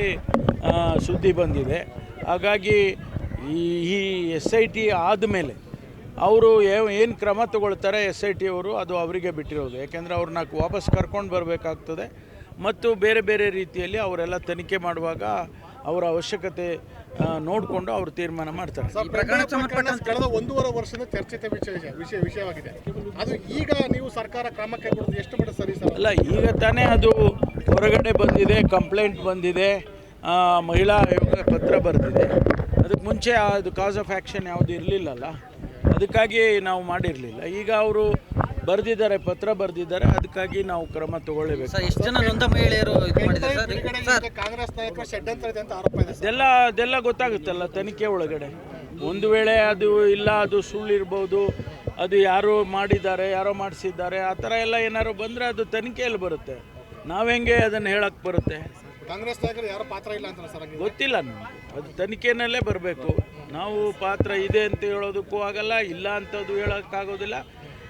ಅಂತೇಳಿ ಸುದ್ದಿ ಬಂದಿದೆ. ಹಾಗಾಗಿ ಈ ಈ ಎಸ್ ಐ ಟಿ ಆದಮೇಲೆ ಅವರು ಏನು ಕ್ರಮ ತಗೊಳ್ತಾರೆ ಎಸ್ ಐ ಟಿ ಅವರು ಅದು ಅವರಿಗೆ ಬಿಟ್ಟಿರೋದು. ಯಾಕೆಂದರೆ ಅವ್ರನ್ನ ವಾಪಸ್ ಕರ್ಕೊಂಡು ಬರಬೇಕಾಗ್ತದೆ. ಮತ್ತು ಬೇರೆ ಬೇರೆ ರೀತಿಯಲ್ಲಿ ಅವರೆಲ್ಲ ತನಿಖೆ ಮಾಡುವಾಗ ಅವರ ಅವಶ್ಯಕತೆ ನೋಡಿಕೊಂಡು ಅವರು ತೀರ್ಮಾನ ಮಾಡ್ತಾರೆ. ಕಳೆದ ಒಂದೂವರೆ ವರ್ಷದ ಚರ್ಚಿತ ವಿಷಯ ವಿಷಯ ವಿಷಯವಾಗಿದೆ. ಅದು ಈಗ ನೀವು ಸರ್ಕಾರ ಕ್ರಮಕ್ಕೆ ಎಷ್ಟು ಮಟ್ಟ ಸರಿ ಸರ್? ಅಲ್ಲ ಈಗ ತಾನೇ ಅದು ಹೊರಗಡೆ ಬಂದಿದೆ ಕಂಪ್ಲೇಂಟ್ ಬಂದಿದೆ ಮಹಿಳಾ ಆಯೋಗ ಪತ್ರ ಬರೆದಿದೆ. ಅದಕ್ಕೆ ಮುಂಚೆ ಅದು ಕಾಸ್ ಆಫ್ ಆ್ಯಕ್ಷನ್ ಯಾವುದು ಇರಲಿಲ್ಲಲ್ಲ ಅದಕ್ಕಾಗಿ ನಾವು ಮಾಡಿರಲಿಲ್ಲ. ಈಗ ಅವರು ಬರೆದಿದ್ದಾರೆ ಪತ್ರ ಬರೆದಿದ್ದಾರೆ ಅದಕ್ಕಾಗಿ ನಾವು ಕ್ರಮ ತಗೊಳ್ಳೇಬೇಕು. ಸರ್ ಎಷ್ಟು ಜನ ನೊಂದ ಮಹಿಳೆಯರು ಇದು ಮಾಡಿದ್ದಾರೆ ಸರ್? ಸರ್. ಕಾಂಗ್ರೆಸ್ ನಾಯಕರು ಷಡ್ಯಂತ್ರ ಇದೆ ಅಂತ ಆರೋಪ ಇದೆ ಸರ್? ಅದೆಲ್ಲ ಅದೆಲ್ಲ ಗೊತ್ತಾಗುತ್ತಲ್ಲ ತನಿಖೆ ಒಳಗಡೆ. ಒಂದು ವೇಳೆ ಅದು ಇಲ್ಲ ಅದು ಸುಳ್ಳು ಇರ್ಬೋದು ಅದು ಯಾರು ಮಾಡಿದ್ದಾರೆ ಯಾರೋ ಮಾಡಿಸಿದ್ದಾರೆ ಆ ಥರ ಎಲ್ಲ ಏನಾದ್ರು ಬಂದರೆ ಅದು ತನಿಖೆಯಲ್ಲಿ ಬರುತ್ತೆ. ನಾವೆಂಗೆ ಅದನ್ನು ಹೇಳಕ್ಕೆ ಬರುತ್ತೆ? ಕಾಂಗ್ರೆಸ್ ಯಾರು ಪಾತ್ರ ಇಲ್ಲ ಅಂತ ಸರ್ ಗೊತ್ತಿಲ್ಲ ನಮಗೆ. ಅದು ತನಿಖೆನಲ್ಲೇ ಬರಬೇಕು. ನಾವು ಪಾತ್ರ ಇದೆ ಅಂತ ಹೇಳೋದಕ್ಕೂ ಆಗಲ್ಲ ಇಲ್ಲ ಅಂತದ್ದು ಹೇಳೋಕ್ಕಾಗೋದಿಲ್ಲ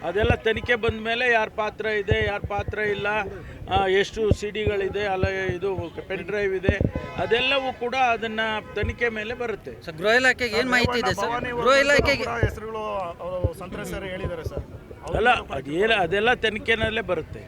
ಅದೆಲ್ಲ ತನಿಖೆ ಬಂದ ಮೇಲೆ ಯಾರ ಪಾತ್ರ ಇದೆ ಯಾರ ಪಾತ್ರ ಇಲ್ಲ ಎಷ್ಟು ಸಿ ಡಿಗಳಿದೆ ಅಲ್ಲ ಇದು ಪೆನ್ ಡ್ರೈವ್ ಇದೆ ಅದೆಲ್ಲವೂ ಕೂಡ ಅದನ್ನು ತನಿಖೆ ಮೇಲೆ ಬರುತ್ತೆ. ಸರ್ ಗೃಹ ಇಲಾಖೆಗೆ ಏನು ಮಾಹಿತಿ ಇದೆ ಸರ್? ಗೃಹ ಇಲಾಖೆಗೆ ಹೆಸರುಗಳು ಅವರು ಸಂತ್ರಸ್ತರು ಹೇಳಿದ್ದಾರೆ ಸರ್. ಅಲ್ಲ ಅದೇನು ಅದೆಲ್ಲ ತನಿಖೆನಲ್ಲೇ ಬರುತ್ತೆ.